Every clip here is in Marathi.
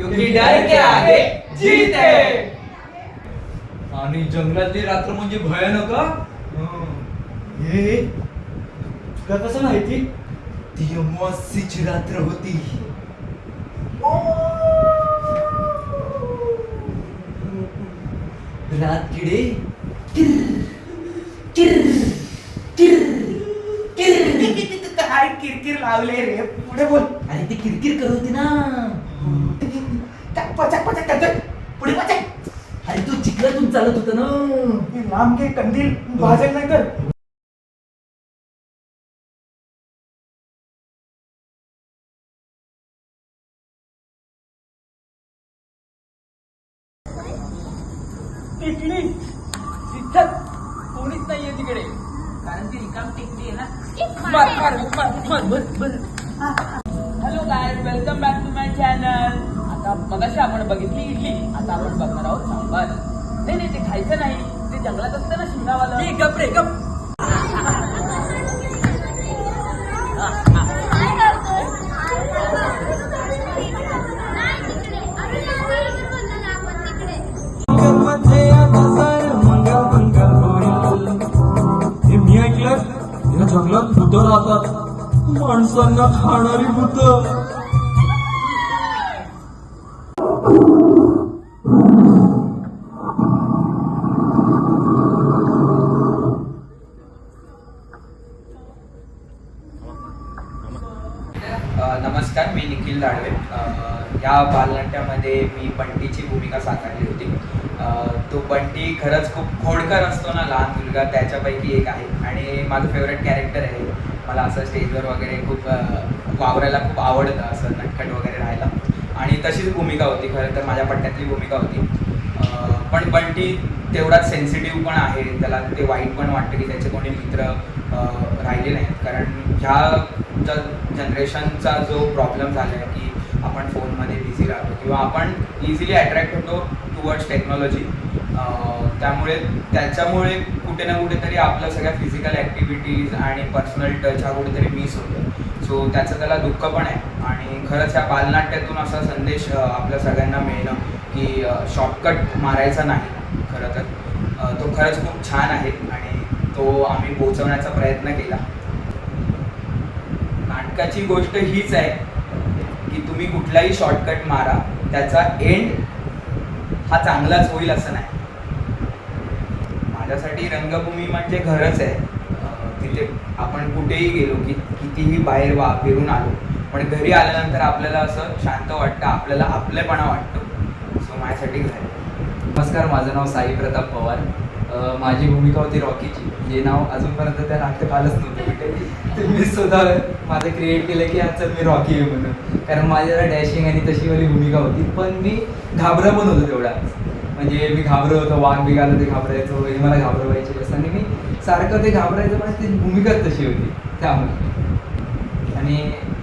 क्योंकि डर के आगे जीत। है आणि जंगलातली रात्र म्हणजे भयानक हा? हे तुला कसं माहिती ती? अमावास्येची रात्र होती. रात किडे काय किरकिर लावले रे. पुढे बोल. अरे ती किरकिर करत होती ना. चक पचक पचक करतोय पुढे पचक. अरे तू चिखलातून चालत होता ना. हे लांब घे कंदील. भाजल नाही तर. तिथं कोणीच नाहीये तिकडे. कारण ती रिकाम टिकली आहे ना. बर बर बर बर बर hello guys welcome back to my channel आता मगाशी आपण बघितली इडली आता आपण बघणार आहोत सांबार. नाही नाही ते खायचं नाही. ते जंगलात असतं ना शिंगावाला गप रे गप. हे मी ऐकलं या जंगलात भूत राहतात. माणसांना खाणारी भूत अ, नमस्कार मी निखिल दाढवे अ, ह्या बालनाट्यामध्ये मी बंटीची भूमिका साकारली होती. तो बंटी खरंच खूप खोडकर असतो ना लहान मुलगा त्याच्यापैकी एक आहे. आणि माझं फेवरेट कॅरेक्टर आहे. मला असं स्टेजवर वगैरे खूप वावरायला खूप आवडतं असं नटखट वगैरे राहायला. आणि तशीच भूमिका होती खरं तर माझ्या पट्ट्यातली भूमिका होती. पण बंटी तेवढाच सेन्सिटिव्ह पण आहे. त्याला ते वाईट पण वाटतं की त्याचे कोणी मित्र राहिले नाहीत. कारण ह्या जनरेशनचा जो प्रॉब्लेम झाला आहे की आपण फोनमध्ये बिझी राहतो किंवा आपण इझिली अट्रॅक्ट होतो टुवर्ड्स टेक्नॉलॉजी त्यामुळे त्याच्यामुळे कुठे ना कुठेतरी आपलं सगळ्या फिजिकल ॲक्टिव्हिटीज आणि पर्सनल टच हा कुठेतरी मिस होतो. सो त्याचं त्याला दुःख पण आहे. आणि खरंच या बालनाट्यातून असा संदेश आपल्या सगळ्यांना मिळणं की शॉर्टकट मारायचा नाही. खरं तर तो खरंच खूप छान आहे आणि तो आम्ही पोचवण्याचा प्रयत्न केला. नाटकाची गोष्ट हीच आहे. तुम्ही कुठलाही शॉर्टकट मारा त्याचा एंड हा चांगलाच होईल असं नाही. माझ्यासाठी रंगभूमी म्हणजे घरच आहे. तिथे आपण कुठेही गेलो की कितीही बाहेर वा फिरून आलो पण घरी आल्यानंतर आपल्याला असं शांत वाटतं आपल्याला आपलेपणा वाटतो. सो माझ्यासाठी घर नमस्कार माझं नाव साई प्रताप पवार. माझी भूमिका होती रॉकीची. जे नाव अजूनपर्यंत त्या नाटकात आलंच नव्हतं. कुठे ते मी स्वतः माझं क्रिएट केलं की आज मी रॉकी आहे म्हणून. कारण माझ्याला डॅशिंग आणि तशीवाली भूमिका होती. पण मी घाबरा पण होतो तेवढा म्हणजे मी घाबरत होतो वाघ बिघालं ते घाबरायचो हे मला घाबरवायचे. असं आणि मी सारखं ते घाबरायचं पण ती भूमिकाच तशी होती. त्यामुळे. आणि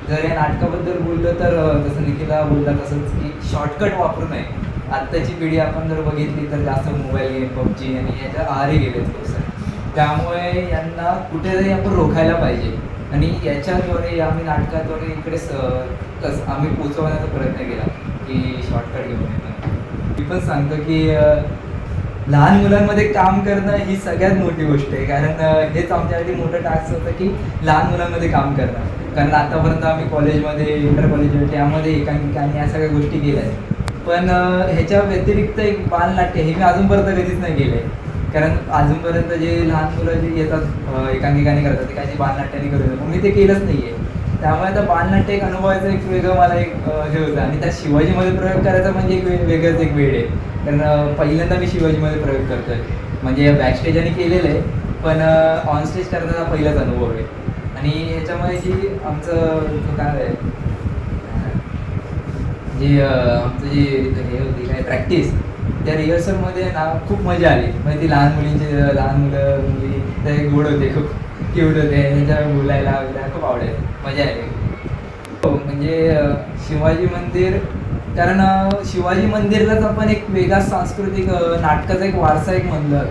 जर या नाटकाबद्दल बोललं तर जसं निखिला बोलला तसंच की शॉर्टकट वापरू नये. आत्ताची पिढी आपण जर बघितली तर जास्त मोबाईल गेम पबजी आणि याच्या आहारी गेलेत खूप त्यामुळे यांना कुठेतरी आपण रोखायला पाहिजे. आणि याच्याद्वारे आम्ही नाटकाद्वारे इकडे स कस आम्ही पोचवण्याचा प्रयत्न केला की शॉर्टकट घेऊन मी पण सांगतो की लहान मुलांमध्ये काम करणं ही सगळ्यात मोठी गोष्ट आहे. कारण हेच आमच्यासाठी मोठं टास्क होतं की लहान मुलांमध्ये काम करणं. कारण आतापर्यंत आम्ही कॉलेजमध्ये इंटर कॉलेजमध्ये त्यामध्ये एकांकिका आणि या सगळ्या गोष्टी केल्या आहेत. पण ह्याच्या व्यतिरिक्त एक बालनाट्य हे मी अजूनपर्यंत कधीच नाही केलं आहे कारण अजूनपर्यंत जे लहान मुलं जे येतात एकांकिकाने करतात ते काही बालनाट्याने करत मी ते केलंच नाही आहे त्यामुळे आता बालनाट्य एक अनुभवायचं एक वेगळं मला एक हे होतं. आणि त्या शिवाजीमध्ये प्रयोग करायचा म्हणजे एक वेगळंच एक वेळ आहे. कारण पहिल्यांदा मी शिवाजीमध्ये प्रयोग करतोय. म्हणजे बॅकस्टेज आणि केलेलं आहे पण ऑन स्टेज करताना पहिलाच अनुभव आहे. आणि ह्याच्यामध्ये जी आमचं काय आहे जी आमचं जी हे होती काय प्रॅक्टिस त्या रिहर्सलमध्ये ना खूप मजा आली. म्हणजे ती लहान मुलींची लहान मुलं मुली ते गोड होते खूप. क्यूट होते त्यांच्या बोलायला वगैरे खूप आवडायचं. मजा आली. हो म्हणजे शिवाजी मंदिर कारण शिवाजी मंदिरलाच आपण एक वेगळा सांस्कृतिक नाटकाचा एक वारसा एक म्हणलं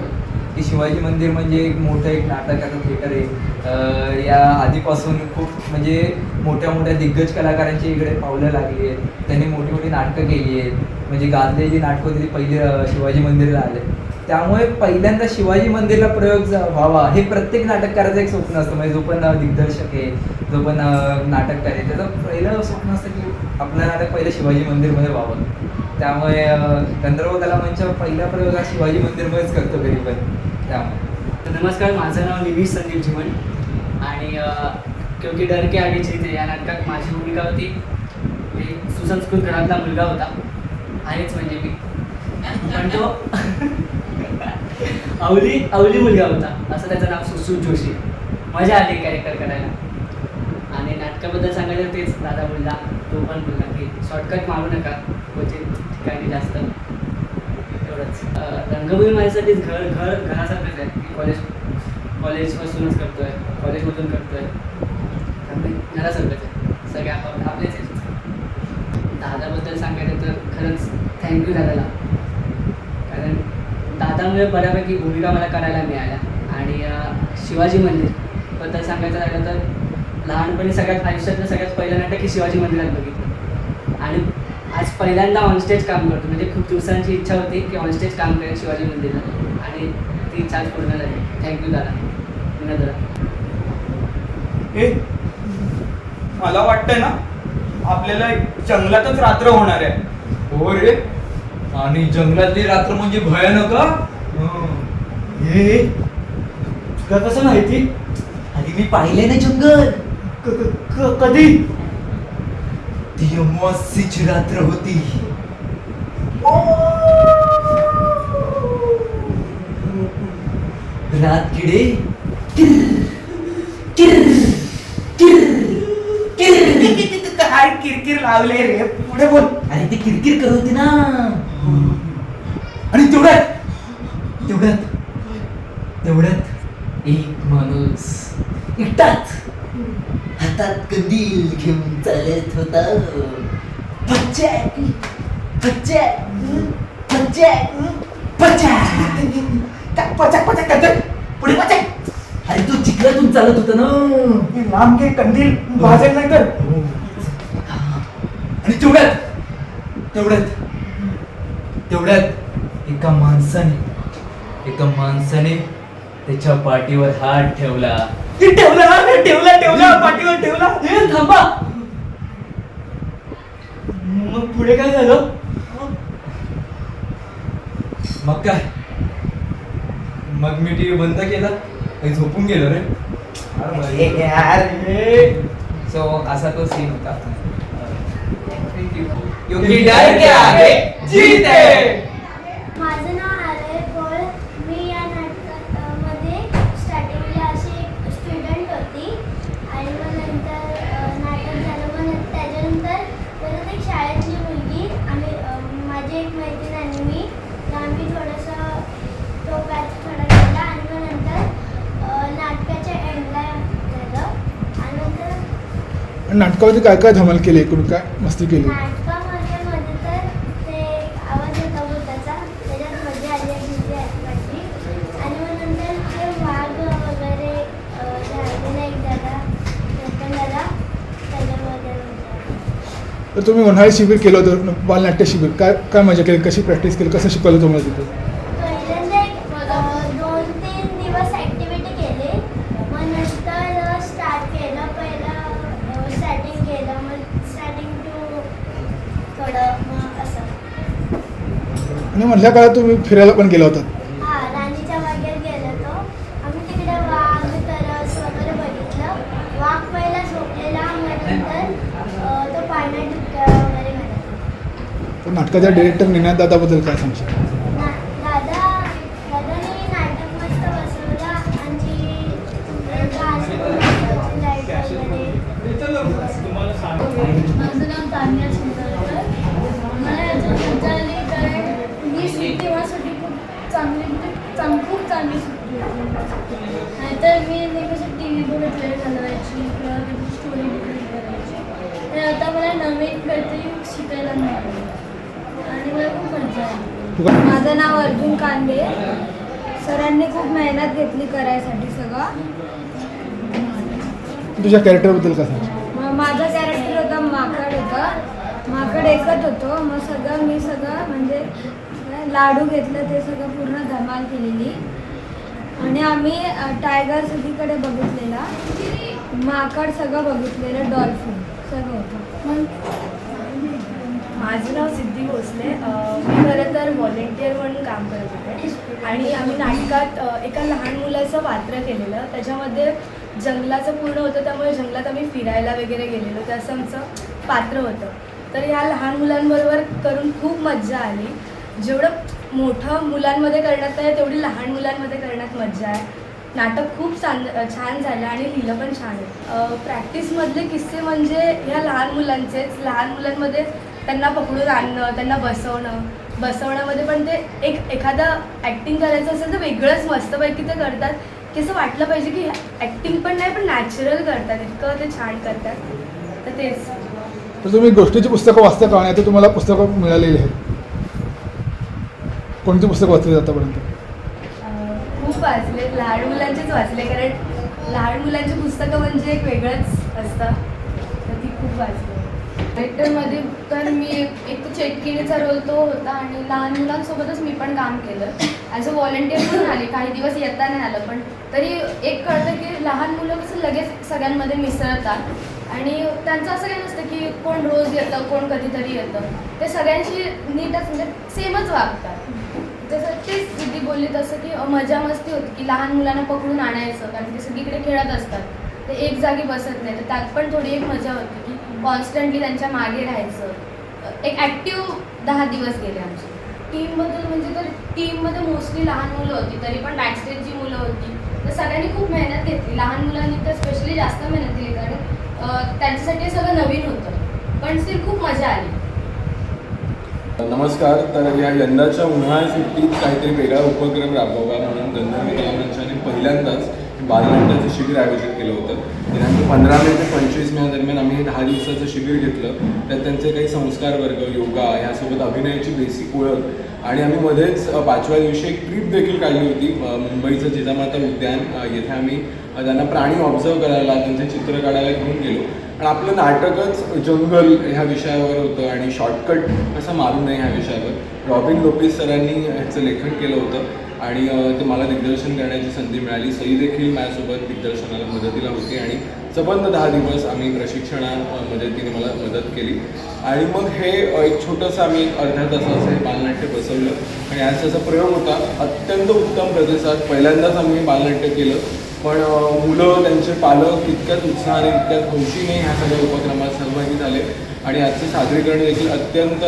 की शिवाजी मंदिर म्हणजे एक मोठं एक नाटकाचं थिएटर आहे. या आधीपासून खूप म्हणजे मोठ्या मोठ्या दिग्गज कलाकारांची इकडे पावलं लागली आहेत. त्यांनी मोठी मोठी नाटकं केली आहेत. म्हणजे गाजले जी नाटकं होती ती पहिली शिवाजी मंदिरला आले. त्यामुळे पहिल्यांदा शिवाजी मंदिरला प्रयोग व्हावा हे प्रत्येक नाटककाराचं एक स्वप्न असतं. म्हणजे जो पण दिग्दर्शक आहे जो पण नाटककार आहे त्याचं पहिलं स्वप्न असतं की आपलं नाटक पहिलं शिवाजी मंदिरमध्ये व्हावं. त्यामुळे गंधर्व कला मंच पहिला प्रयोग हा शिवाजी मंदिरमध्येच करतो कधी पण. त्यामुळे. नमस्कार माझं नाव निधी संदीप जीवन. आणि क्योंकि डर के आगे जीत या नाटकात माझी भूमिका होती. मी सुसंस्कृत घरातला मुलगा होता. आहेच म्हणजे मी. पण तो अवली अवली मुलगा होता. असं त्याचं नाव सुसुत जोशी. मजा आली कॅरेक्टर करायला. आणि नाटकाबद्दल सांगायचं तेच दादा बोलला तो पण बोलला की शॉर्टकट मारू नका. क्वचित ठिकाणी जास्त. खरंच रंगभूमी माझ्यासाठीच घर घर घरासारखंच आहे. की कॉलेज कॉलेजपासूनच करतोय. कॉलेजमधून करतोय. घरासारखंच आहे. सगळे आपण आपलेच आहे दादाबद्दल सांगायचं तर खरंच थँक्यू दादाला. कारण दादामुळे बऱ्यापैकी भूमिका मला करायला मिळाल्या. आणि शिवाजी मंदिरबद्दल सांगायचं झालं तर लहानपणी सगळ्यात आयुष्यातलं सगळ्यात पहिलं नाटक हे शिवाजी मंदिरात बघितलं. आणि आज पहिल्यांदा ऑनस्टेज काम करतो. म्हणजे खूप दिवसांची इच्छा होती की ऑनस्टेज काम करेन शिवाजी मंदिरात आणि ती इच्छा आज पूर्ण झाली. थँक्यू दादा. विनोद दादा. ए मला वाटतंय ना आपल्याला जंगलातच रात्र होणार आहे. हो रे. आणि जंगलातली रात्र म्हणजे भयानक हा? हे. तुला कसं माहिती? आणि मी पाहिले ना जंगल. कधी? ती अमावस्येची रात्र होती. रात किडे काय किरकिर लावले रे. पुढे बोल. अरे ते किरकिर करत होते ना. आणि तेवढ्यात तेवढ्यात तेवढ्यात एक माणूस एकटाच हातात कंदील घेऊन चालत होता पुढे अरे तू चिखलातून चालत होता ना हे लांब घे कंदील भाजेल नाही तर आणि तेवढ्यात तेवढ्यात तेवढ्यात एका माणसाने एका माणसाने त्याच्या पाठीवर हात ठेवला ठेवला हे ठेवला ठेवला पाठीवर ठेवला. ए, थांबा. मग पुढे काय झालं? मग काय? मग मी टीव्ही बंद केला आणि झोपून गेलो रे. ए, यार. हे सो असा तो सीन होता. क्योंकि डर के आगे जीत है माझं नाव आरय पॉल मी या नाटकामध्ये स्टार्टिंगला अशी एक स्टुडंट होती आणि मग नंतर अ, नाटक झालं मग नंतर त्याच्यानंतर परत एक शाळेतली मुलगी आम्ही अ, माझी एक मैत्रीण आणि मी तर आम्ही थोडंसं तो बॅच थोडा केला आणि मग नंतर अ, नाटकाच्या एंडला झालं आणि नंतर नाटकामध्ये काय काय धमाल केली एकूण? काय मस्ती केली? नाटकामध्ये मध्ये तर ते आवाज होता भूताचा त्याच्यात मजा आली आहे भीती वाटली आणि मग नंतर ते वाघ वगैरे अं, झालेला एक दादा नंतर दादा त्याच्यामध्ये मजा आली. तर तुम्ही उन्हाळी शिबिर केलं होतं बालनाट्य शिबिर. काय काय मजा केली? कशी प्रॅक्टिस केली? कसं शिकवलं तुम्हाला तिथे पहिल्यांदा एक अं, दोन तीन दिवस ॲक्टिव्हिटी केली मग नंतर स्टार्ट केलं पहिलं स्टार्टिंग केलं मग स्टार्टिंग टू थोडं मग असं आणि मधल्या काळात तुम्ही फिरायला पण गेला होता. हा राणीच्या बागेत गेलो तो. आम्ही तिकडे वाघ तरस वगैरे बघितलं. वाघ पहिला झोपलेला मग नंतर अं, तो पाण्यात डुबक्या वगैरे घालत तर नाटकाच्या डिरेक्टर निनाद दादाबद्दल काय सांगशील दादा दादाने नाटक मस्त बसवलं. आणि गाणी पण मस्त होती, लाइट वगैरे माझं नाव तान्या नाहीतर मी नेहमी टी व्ही बघत वेळ घालवायची किंवा स्टोरी बघत करायची. तर आता मला नवीन काहीतरी शिकायला मिळालं. आणि मला खूप मजा आली. माझं नाव अर्जुन कांदे सरांनी खूप मेहनत घेतली करायसाठी सगळं. तुझ्या कॅरेक्टरबद्दल मग माझा कॅरेक्टर होता माकड होता. माकड एकच होतो. मग सगळं मी सगळं म्हणजे लाडू घेतलं ते सगळं पूर्ण धमाल केलेली. आणि आम्ही टायगर सगळीकडे बघितलेला. माकड सगळं बघितलेलं डॉल्फिन सगळं. होतं माझं नाव सिद्धी भोसले. मी खरं तर व्हॉलेंटियर म्हणून काम करत होते. आणि आम्ही नाटकात एका लहान मुलाचं पात्र केलेलं. त्याच्यामध्ये जंगलाचं पूर्ण होतं त्यामुळे जंगलात आम्ही फिरायला वगैरे गेलेलो. ते असं आमचं पात्र होतं. तर ह्या लहान मुलांबरोबर करून खूप मज्जा आली. जेवढं मोठं मुलांमध्ये करण्यात आहे तेवढी लहान मुलांमध्ये करण्यात मज्जा आहे. नाटक खूप छान छान झालं आणि लिहिलं पण छान आहे. प्रॅक्टिसमधले किस्से म्हणजे ह्या लहान मुलांचेच लहान मुलांमध्ये त्यांना पकडून आणणं त्यांना बसवणं. बसवण्यामध्ये पण ते एक एखादं ॲक्टिंग करायचं असेल तर वेगळंच मस्तपैकी ते करतात. की असं वाटलं पाहिजे की ॲक्टिंग पण नाही पण नॅचरल करतात. इतकं ते छान करतात. तर तेच. तर तुम्ही गोष्टीची पुस्तकं वाचता का? नाही तर तुम्हाला पुस्तकं मिळालेली आहेत. कोणती पुस्तकं वाचली आतापर्यंत? खूप वाचले. लहान मुलांचेच वाचले कारण लहान मुलांची पुस्तकं म्हणजे एक वेगळंच असतं. तर ती खूप वाचली. कॅरेक्टरमध्ये तर मी एक एक चेटकिणीचा रोल तो होता आणि लहान मुलांसोबतच मी पण काम केलं. ॲज अ व्हॉलेंटियर म्हणून आले काही दिवस येता नाही आलं पण तरी एक कळतं की लहान मुलं कसं लगेच सगळ्यांमध्ये मिसळतात. आणि त्यांचं असं काही नसतं की कोण रोज येतं कोण कधीतरी येतं. ते सगळ्यांशी नीटच म्हणजे सेमच वागतात. बोलली तसं की मजा मस्ती होती की लहान मुलांना पकडून आणायचं कारण ते सगळीकडे खेळत असतात. ते एक जागी बसत नाही. तर त्यात पण थोडी एक मजा होती की कॉन्स्टंटली त्यांच्या मागे राहायचं. एक ॲक्टिव्ह दहा दिवस गेले आमचे. टीमबद्दल म्हणजे तर टीममध्ये मोस्टली लहान मुलं होती तरी पण बॅकस्टेजची मुलं होती. तर सगळ्यांनी खूप मेहनत घेतली. लहान मुलांनी तर स्पेशली जास्त मेहनत केली कारण त्यांच्यासाठी सगळं नवीन होतं. पण स्टील खूप मजा आली. नमस्कार तर या यंदाच्या उन्हाळ्या सुट्टीत काहीतरी वेगळा उपक्रम राबवावा म्हणून गंधर्व कलामंचाने पहिल्यांदाच बालनाट्याचं शिबिर आयोजित केलं होतं. दिनांक पंधरा मे ते पंचवीस मे दरम्यान आम्ही दहा दिवसाचं शिबिर घेतलं. त्यात त्यांचे काही संस्कार वर्ग योगा ह्यासोबत अभिनयाची बेसिक ओळख. आणि आम्ही मध्येच पाचव्या दिवशी एक ट्रिप देखील काढली होती. मुंबईचं जिजामाता उद्यान. येथे आम्ही त्यांना प्राणी ऑब्झर्व करायला त्यांचे चित्र काढायला घेऊन गेलो. आणि आपलं नाटकच जंगल ह्या विषयावर होतं आणि शॉर्टकट असं मारू नये ह्या विषयावर. रॉबिन लोपेस सरांनी ह्याचं लेखन केलं होतं. आणि ते मला दिग्दर्शन करण्याची संधी मिळाली. सई देखील माझ्यासोबत दिग्दर्शनाला मदतीला होती आणि सबंध दहा दिवस आम्ही प्रशिक्षणा मदतीने मला मदत केली. आणि मग हे एक छोटंसं आम्ही अर्ध्या तासाचं हे बालनाट्य बसवलं. आणि आज त्याचा प्रयोग होता. अत्यंत उत्तम प्रतिसाद पहिल्यांदाच आम्ही बालनाट्य केलं. पण मुलं त्यांचे पालक तितक्याच उत्साहाने तितक्याच हौशीने ह्या सगळ्या उपक्रमात सहभागी झाले. आणि आजचं सादरीकरण देखील अत्यंत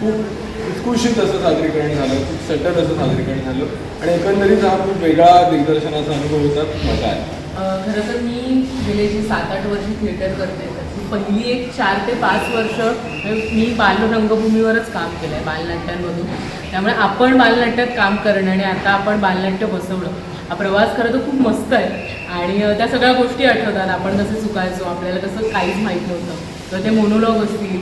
खूप उत्कृष्ट असं सादरीकरण झालं खूप सटल असं सादरीकरण झालं आणि एकंदरीत हा खूप वेगळा दिग्दर्शनाचा अनुभव होता मजा आहे खरं तर मी गेले जे सात आठ वर्ष थिएटर करते. तर ती पहिली एक चार ते पाच वर्ष मी बालरंगभूमीवरच काम केलं आहे बालनाट्यांमधून. त्यामुळे आपण बालनाट्यात काम करणं आणि आता आपण बालनाट्य बसवणं हा प्रवास खरं तर खूप मस्त आहे. आणि त्या सगळ्या गोष्टी आठवतात. आपण कसं चुकायचो आपल्याला तसं काहीच माहीत नव्हतं. तर ते मोनोलॉग असतील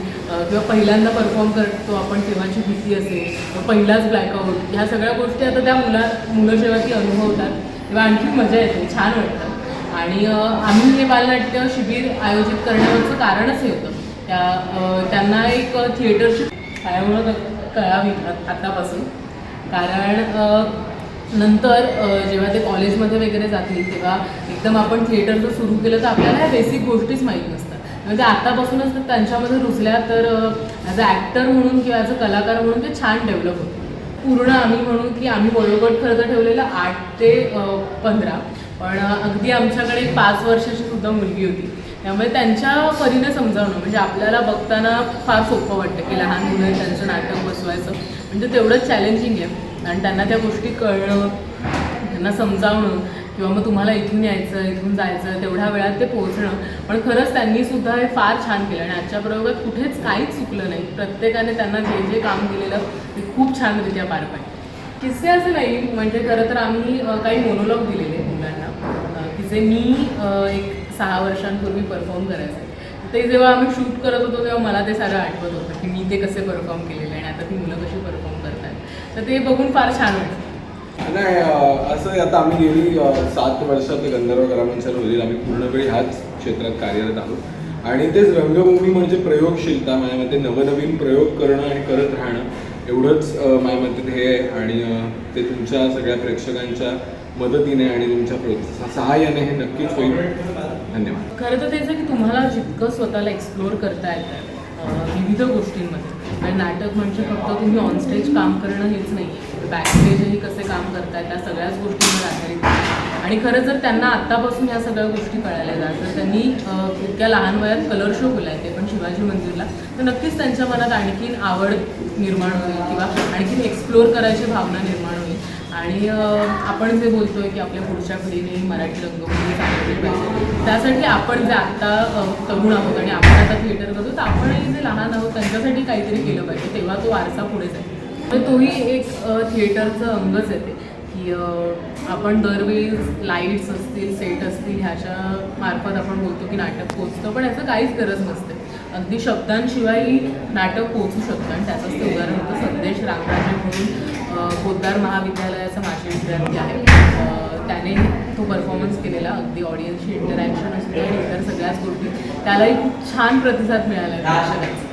किंवा पहिल्यांदा परफॉर्म करतो आपण तेव्हाची भीती असेल पहिलाच ब्लॅकआउट ह्या सगळ्या गोष्टी आता त्या मुला मुलं जेव्हा ती अनुभवतात. तेव्हा आणखी मजा येते छान वाटतं. आणि आम्ही हे बालनाट्य शिबिर आयोजित करण्यावरचं कारणच हे होतं. त्या त्यांना एक थिएटरची पायामुळं कळावी आतापासून. कारण नंतर जेव्हा ते कॉलेजमध्ये वगैरे जातील तेव्हा एकदम आपण थिएटरचं सुरू केलं तर आपल्याला ह्या बेसिक गोष्टीच माहीत नसतात. म्हणजे आतापासूनच त्यांच्यामध्ये रुजल्या तर ॲज अ ॲक्टर म्हणून किंवा ॲज अ कलाकार म्हणून ते छान डेव्हलप होतं. पूर्ण आम्ही म्हणू की आम्ही वयोगट खरं तर ठेवलेलं आठ ते पंधरा. पण अगदी आमच्याकडे एक पाच वर्षाची सुद्धा मुलगी होती. त्यामुळे त्यांच्या परीने समजावणं म्हणजे आपल्याला बघताना फार सोपं वाटतं की लहान मुलं त्यांचं नाटक बसवायचं. म्हणजे तेवढंच चॅलेंजिंग आहे. आणि त्यांना त्या गोष्टी कळणं त्यांना समजावणं किंवा मग तुम्हाला इथून यायचं इथून जायचं तेवढ्या वेळात ते पोहोचणं. पण खरंच त्यांनी सुद्धा हे फार छान केलं आणि आजच्या प्रयोगात कुठेच काहीच चुकलं नाही. प्रत्येकाने त्यांना जे जे काम केलेलं ते खूप छानरित्या पार पाडलं. किस्से असं नाही म्हणजे खरं तर आम्ही काही मोनोलॉग दिलेले मुलांना. की जे मी एक सहा वर्षांपूर्वी परफॉर्म करायचे. ते जेव्हा आम्ही शूट करत होतो तेव्हा मला ते सारं आठवत होतं की मी ते कसे परफॉर्म केलेले आणि आता ती मुलं कशी परफॉर्म करतात तर ते बघून फार छान वाटतं नाही असं आता आम्ही गेली सात वर्षात गंधर्व ग्रामांच्या रोजील आम्ही पूर्ण वेळ ह्याच क्षेत्रात कार्यरत आहोत. आणि तेच रंगभूमी म्हणजे प्रयोगशीलता माझ्या मते नवनवीन प्रयोग करणं आणि करत राहणं. एवढंच माझ्या मते हे आहे. आणि ते तुमच्या सगळ्या प्रेक्षकांच्या मदतीने आणि तुमच्या प्रोत्सा- सहाय्याने हे नक्कीच होईल. धन्यवाद. खरं तर तेच की तुम्हाला जितकं स्वतःला एक्सप्लोअर करता येतं विविध गोष्टींमध्ये. आणि नाटक म्हणजे फक्त तुम्ही ऑनस्टेज काम करणं हेच नाही. आहे बॅकस्टेजही कसे काम करताय त्या सगळ्याच गोष्टींवर आधारित आणि खरं जर त्यांना आत्तापासून या सगळ्या गोष्टी कळायला जात तर त्यांनी इतक्या लहान वयात कलर शो केला ते पण शिवाजी मंदिरला तर नक्कीच त्यांच्या मनात आणखीन आवड निर्माण होईल किंवा आणखीन एक्सप्लोअर करायची भावना निर्माण होईल. आणि आपण जे बोलतोय की आपल्या पुढच्या पिढीने मराठी रंगभूमी चालवली पाहिजे. त्यासाठी आपण जे आत्ता तरुण आहोत आणि आपण आता थिएटर करतो तर आपणही जे लहान आहोत त्यांच्यासाठी काहीतरी केलं पाहिजे. तेव्हा तो वारसा पुढे जाईल. तर तोही एक थिएटरचं अंगच येते की आपण दरवेळी लाईट्स असतील सेट असतील ह्याच्या मार्फत आपण बोलतो की नाटक पोचतं पण याचं काहीच गरज नसते. अगदी शब्दांशिवायही नाटक पोचू शकतं. आणि त्याचंच ते उदाहरण होतं संदेश रामराजे म्हणून पोद्दार महाविद्यालयाचा माजी विद्यार्थी आहे. त्याने तो परफॉर्मन्स केलेला अगदी ऑडियन्सशी इंटरॅक्शन असू आणि इतर सगळ्याच गोष्टी. त्यालाही खूप छान प्रतिसाद मिळाला आहे